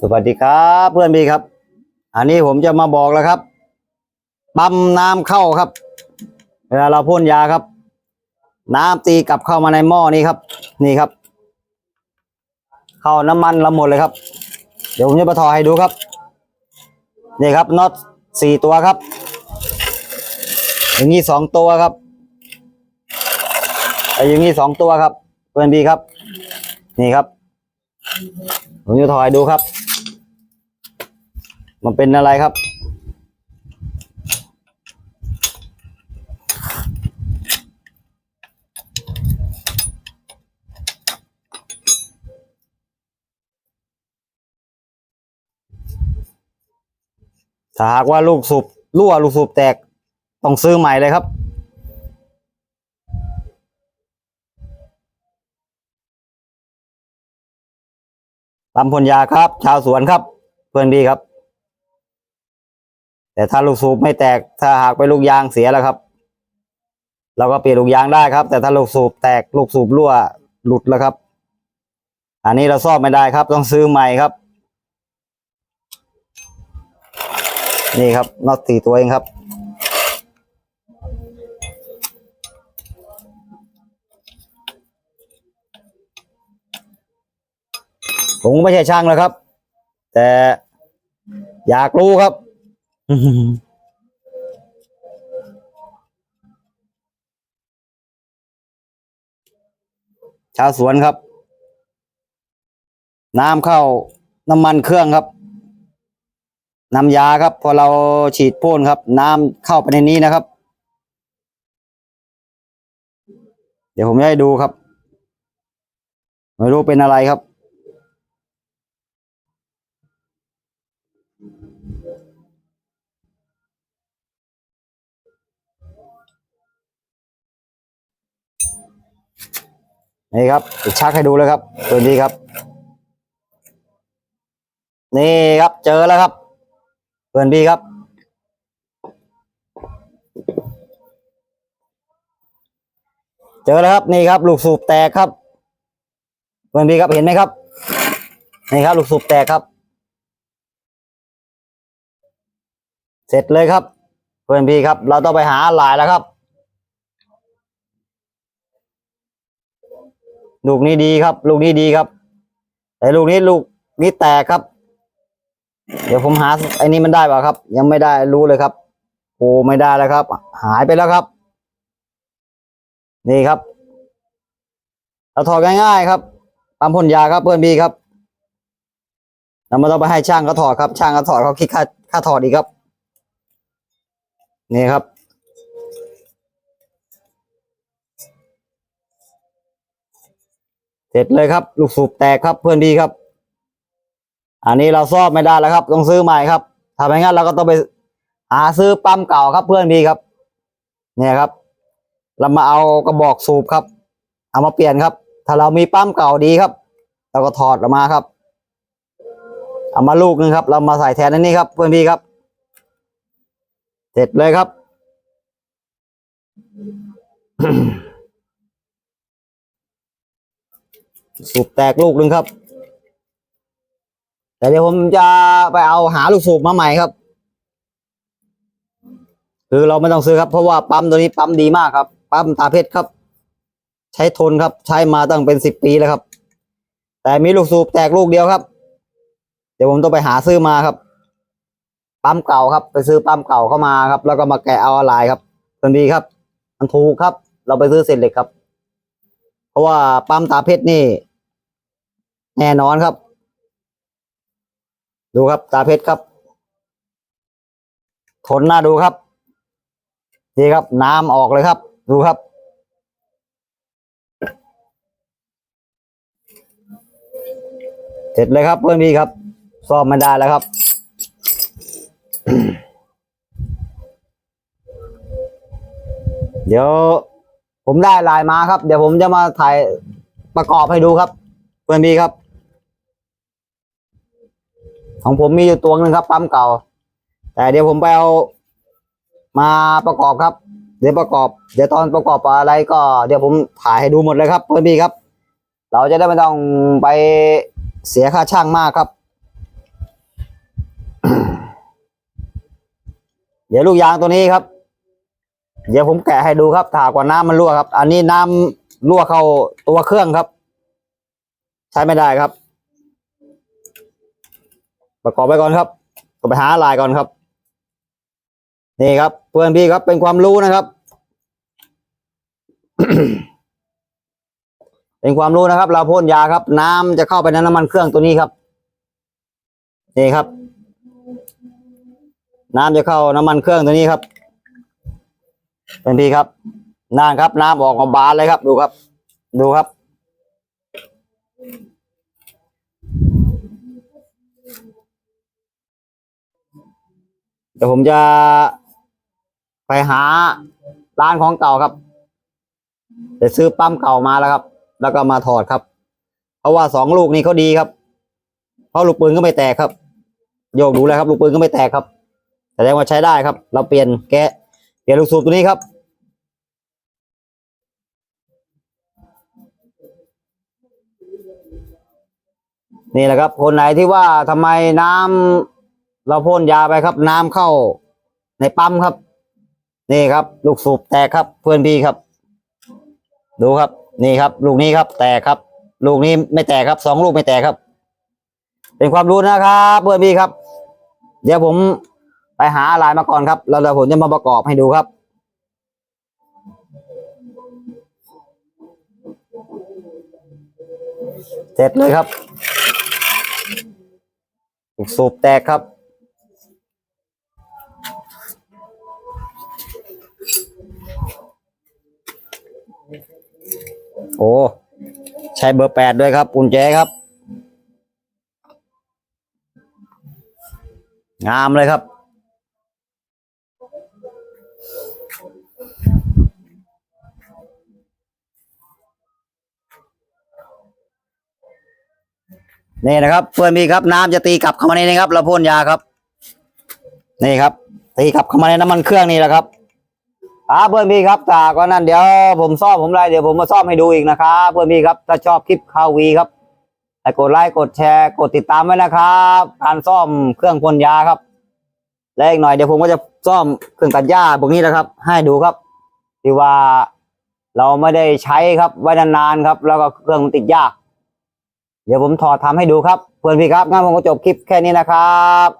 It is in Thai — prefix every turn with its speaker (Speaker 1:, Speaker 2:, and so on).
Speaker 1: สวัสดีครับเพื่อนพี่ครับ อันนี้ผมจะมาบอกแล้วครับ ปั๊มน้ำเข้าครับ เวลาเราพ่นยาครับ น้ำตีกลับเข้ามาในหม้อนี้ครับ นี่ครับ เข้าน้ำมันละหมดเลยครับ เดี๋ยวผมจะมาถอดให้ดูครับ นี่ครับน็อตสี่ตัวครับ อย่างนี้สองตัวครับไออย่างนี้สองตัวครับ เพื่อนพี่ครับ นี่ครับ ผมจะถอยดูครับ มันเป็นอะไรครับ ถ้าหากว่าลูกสูบรั่วลูกสูบแตก ต้องซื้อใหม่เลยครับ ตำพลยาครับ ชาวสวนครับ เพื่อนพี่ครับ แต่ถ้าลูกสูบไม่แตกถ้าหากไปลูกยางเสียแล้วครับเราก็เปลี่ยนลูกยางได้ครับ แต่ถ้าลูกสูบแตกลูกสูบรั่วหลุดแล้วครับ อันนี้เราซ่อมไม่ได้ครับ ต้องซื้อใหม่ครับ นี่ครับน็อตสี่ตัวเองครับ ผมไม่ใช่ช่างแล้วครับ แต่อยากรู้ครับ ชาวสวนครับ น้ำเข้าน้ำมันเครื่องครับน้ำยาครับ พอเราฉีดพ่นครับ น้ำเข้าไปในนี้นะครับ เดี๋ยวผมจะให้ดูครับ ไม่รู้เป็นอะไรครับ นี่ครับชักให้ดูเลยครับ ตัวนี้ครับ นี่ครับเจอแล้วครับเพื่อนพี่ครับ เจอแล้วครับนี่ครับ ลูกสูบแตกครับเพื่อนพี่ครับเห็นไหมครับนี่ครับ ลูกสูบแตกครับ เสร็จเลยครับ เพื่อนพี่ครับ เราต้องไปหาหลายแล้วครับ ลูกนี้ดีครับ ลูกนี้ดีครับ แต่ลูกนี้ลูกนี้แตกครับ เดี๋ยวผมหาไอ้นี้มันได้เปล่าครับ ยังไม่ได้รู้เลยครับโอ้ไม่ได้แล้วครับ หายไปแล้วครับ นี่ครับเราถอดง่ายๆครับปั๊มพ่นยาครับเพื่อนพี่ครับเราไม่ต้องไปให้ช่างเขาถอดครับ ช่างเขาถอดเขาคิดค่าค่าถอดอีกครับ นี่ครับ เสร็จเลยครับ ลูกสูบแตกครับเพื่อนพี่ครับ อันนี้เราซ่อมไม่ได้แล้วครับ ต้องซื้อใหม่ครับถ้าไม่งั้นเราก็ต้องไปหาซื้อปั๊มเก่าครับ เพื่อนพี่ครับ เนี่ยครับ เรามาเอากระบอกสูบครับ เอามาเปลี่ยนครับ ถ้าเรามีปั๊มเก่าดีครับ เราก็ถอดออกมาครับ เอามาลูกนึงครับ เรามาใส่แทนอันนี้ครับ เพื่อนพี่ครับ เสร็จเลยครับ สูบแตกลูกหนึ่งครับ แต่เดี๋ยวผมจะไปเอาหาลูกสูบมาใหม่ครับ คือเราไม่ต้องซื้อครับเพราะว่าปั๊มตัวนี้ปั๊มดีมากครับ ปั๊มตาเพชรครับ ใช้ทนครับ ใช้มาตั้งเป็นสิบปีแล้วครับ แต่มีลูกสูบแตกลูกเดียวครับ เดี๋ยวผมต้องไปหาซื้อมาครับ ปั๊มเก่าครับ ไปซื้อปั๊มเก่าเข้ามาครับ แล้วก็มาแกะเอาอะไรครับทันทีครับ มันถูกครับ เราไปซื้อเศษเหล็กครับ เพราะว่าปั๊มตาเพชรนี่ แน่นอนครับ ดูครับตาเพชรครับ ทนน่าดูครับนี่ครับ น้ำออกเลยครับ ดูครับ เสร็จเลยครับเพื่อนพี่ครับซ่อมไม่ได้แล้วครับเดี๋ยวผมได้ลายมาครับ เดี๋ยวผมจะมาถ่ายประกอบให้ดูครับ เพื่อนพี่ครับ ของผมมีอยู่ตัวนึงครับ ปั๊มเก่า แต่เดี๋ยวผมไปเอามาประกอบครับ เดี๋ยวประกอบ เดี๋ยวตอนประกอบอะไรก็ เดี๋ยวผมถ่ายให้ดูหมดเลยครับเพื่อนพี่ครับ เราจะได้ไม่ต้องไปเสียค่าช่างมากครับ เดี๋ยวลูกยางตัวนี้ครับ เดี๋ยวผมแกะให้ดูครับถ่ากว่าน้ำมันรั่วครับ อันนี้น้ำรั่วเข้าตัวเครื่องครับ ใช้ไม่ได้ครับ ประกอบไปก่อนครับก็ไปหาลายก่อนครับ นี่ครับ เพื่อนพี่ครับเป็นความรู้นะครับ เป็นความรู้นะครับ เราพ่นยาครับ น้ำจะเข้าไปในน้ำมันเครื่องตัวนี้ครับ นี่ครับ น้ำจะเข้าน้ำมันเครื่องตัวนี้ครับเป็นพี่ครับน่านครับ น้ำออกมาบานเลยครับ ดูครับ ดูครับ เดี๋ยวผมจะไปหาร้านของเก่าครับจะซื้อปั๊มเก่ามาแล้วครับ แล้วก็มาถอดครับ เพราะว่าสองลูกนี้เขาดีครับ เพราะลูกปืนก็ไม่แตกครับ โยกดูแล้วครับลูกปืนก็ไม่แตกครับแสดงว่าใช้ได้ครับ เราเปลี่ยนแกะเปลี่ยนลูกสูบตัวนี้ครับ นี่แหละครับ คนไหนที่ว่าทำไมน้ำ เราพ่นยาไปครับ น้ำเข้าในปั๊มครับ นี่ครับ ลูกสูบแตกครับ เพื่อนพี่ครับ ดูครับ นี่ครับ ลูกนี้ครับ แตกครับ ลูกนี้ไม่แตกครับสองลูกไม่แตกครับ เป็นความรู้นะครับ เพื่อนพี่ครับ เดี๋ยวผมไปหาอะไรมาก่อนครับแล้วเดี๋ยวผมจะมาประกอบให้ดูครับเสร็จเลยครับลูกสูบแตกครับ โอ้ใช้เบอร์แปดด้วยครับกุญแจครับ งามเลยครับ นี่นะครับเพื่อนพี่ครับน้ำจะตีกลับเข้ามาในนี้ครับเราพ่นยาครับ นี่ครับ ตีกลับเข้ามาในน้ำมันเครื่องนี่แหละครับ อ่าเพื่อนพี่ครับตาก็นั่นเดี๋ยวผมซ่อมผมไล่เดี๋ยวผมมาซ่อมให้ดูอีกนะครับเพื่อนพี่ครับถ้าชอบคลิปข่าววีครับให้กดไลค์กดแชร์กดติดตามไว้นะครับการซ่อมเครื่องพ่นยาครับ และอีกหน่อยเดี๋ยวผมก็จะซ่อมเครื่องตัดหญ้าพวกนี้นะครับ ให้ดูครับที่ว่าเราไม่ได้ใช้ครับไว้นานๆครับ แล้วก็เครื่องมันติดยาก เดี๋ยวผมถอดทำให้ดูครับเพื่อนพี่ครับงั้นผมก็จบคลิปแค่นี้นะครับ